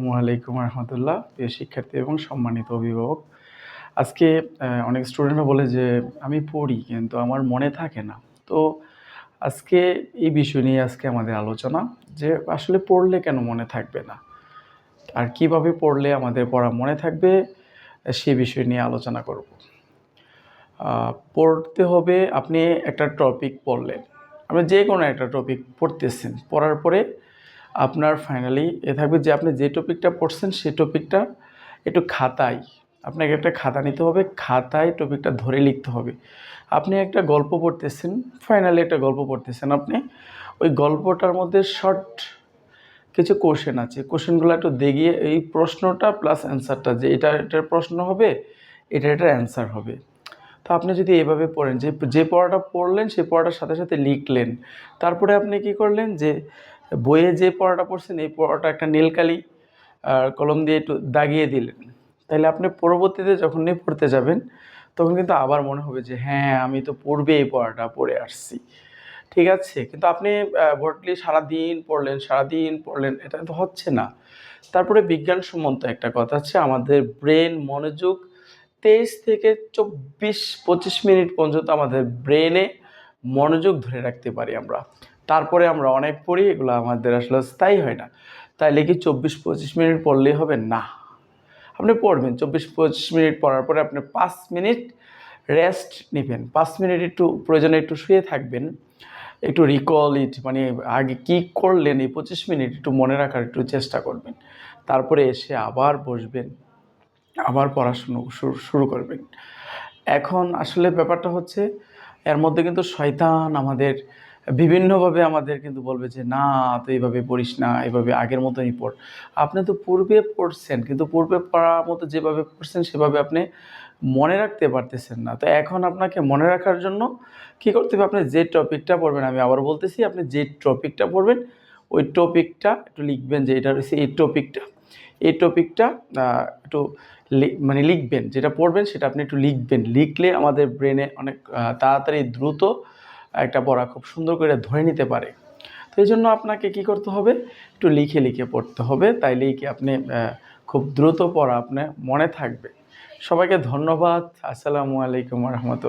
আসসালামু আলাইকুম রহমতুল্লাহ। প্রিয় শিক্ষার্থী এবং সম্মানিত অভিভাবক, আজকে অনেক স্টুডেন্টরা বলে যে আমি পড়ি কিন্তু আমার মনে থাকে না। তো আজকে এই বিষয় নিয়ে আজকে আমাদের আলোচনা যে আসলে পড়লে কেন মনে থাকবে না? আর কীভাবে পড়লে আমাদের পড়া মনে থাকবে, সে বিষয় নিয়ে আলোচনা করব। পড়তে হবে আপনি একটা টপিক পড়লেন আপনি যে কোনো একটা টপিক পড়তেছেন, পড়ার পরে আপনার ফাইনালি এ থাকবে যে আপনি যে টপিকটা পড়ছেন সেই টপিকটা একটু খাতায়, আপনাকে একটা খাতা নিতে হবে, খাতায় টপিকটা ধরে লিখতে হবে। আপনি একটা গল্প পড়তেছেন ফাইনালি একটা গল্প পড়তেছেন আপনি, ওই গল্পটার মধ্যে শর্ট কিছু কোশ্চেন আছে। কোশ্চেনগুলো একটু দেখিয়ে, এই প্রশ্নটা প্লাস অ্যান্সারটা যে এটা, এটার প্রশ্ন হবে, এটা, এটার অ্যান্সার হবে। তো আপনি যদি এভাবে পড়েন, যে যে পড়াটা পড়লেন সেই পড়াটার সাথে সাথে লিখলেন, তারপরে আপনি কি করলেন যে বইয়ে যে পড়াটা পড়ছেন, এই পড়াটা একটা নীলকালি কলম দিয়ে একটু দাগিয়ে দিলেন। তাহলে আপনি পরবর্তীতে যখনই পড়তে যাবেন, তখন কিন্তু আবার মনে হবে যে হ্যাঁ আমি তো পড়বে এই পড়াটা, পড়ে আসছি। ঠিক আছে? কিন্তু আপনি ভোটলি সারাদিন পড়লেন সারাদিন পড়লেন, এটা তো হচ্ছে না। তারপরে বিজ্ঞানসম্মত একটা কথা আছে, আমাদের ব্রেন মনোযোগ তেইশ থেকে চব্বিশ, পঁচিশ মিনিট পর্যন্ত আমাদের ব্রেনে মনোযোগ ধরে রাখতে পারি আমরা। তারপরে আমরা অনেক পড়ি, এগুলো আমাদের আসলে স্থায়ী হয় না। তাইলে কি চব্বিশ পঁচিশ মিনিট পড়লেই হবে না। আপনি পড়বেন, চব্বিশ পঁচিশ মিনিট পড়ার পরে আপনি পাঁচ মিনিট রেস্ট নেবেন। পাঁচ মিনিট একটু প্রয়োজনে একটু শুয়ে থাকবেন, একটু রিকল ইট মানে আগে কি করলেন এই পঁচিশ মিনিট একটু মনে রাখার একটু চেষ্টা করবেন। তারপরে এসে আবার বসবেন, আবার পড়াশুনো শুরু শুরু করবেন। এখন আসলে ব্যাপারটা হচ্ছে, এর মধ্যে কিন্তু শয়তান আমাদের বিভিন্নভাবে আমাদের কিন্তু বলবে যে, না তো এইভাবে পড়িস না এইভাবে আগের মতনই পড়। আপনি তো পূর্বে পড়ছেন, কিন্তু পূর্বে পড়ার মতো যেভাবে পড়ছেন, সেভাবে আপনি মনে রাখতে পারতেছেন না। তো এখন আপনাকে মনে রাখার জন্য কী করতে হবে? আপনি যে টপিকটা পড়বেন, আমি আবার বলতেছি, আপনি যে টপিকটা পড়বেন, ওই টপিকটা একটু লিখবেন যে, এটা হচ্ছে এই টপিকটা। এই টপিকটা একটু মানে লিখবেন, যেটা পড়বেন সেটা আপনি একটু লিখবেন। লিখলে আমাদের ব্রেনে অনেক তাড়াতাড়ি দ্রুত একটা পড়া খুব সুন্দর করে ধরে নিতে পারে। তো এই জন্য আপনাকে কি করতে হবে? একটু লিখে লিখে পড়তে হবে। তাইলেই কি আপনি খুব দ্রুত পড়া আপনার মনে থাকবে। সবাইকে ধন্যবাদ। আসসালামু আলাইকুম রহমতুল্লাহ।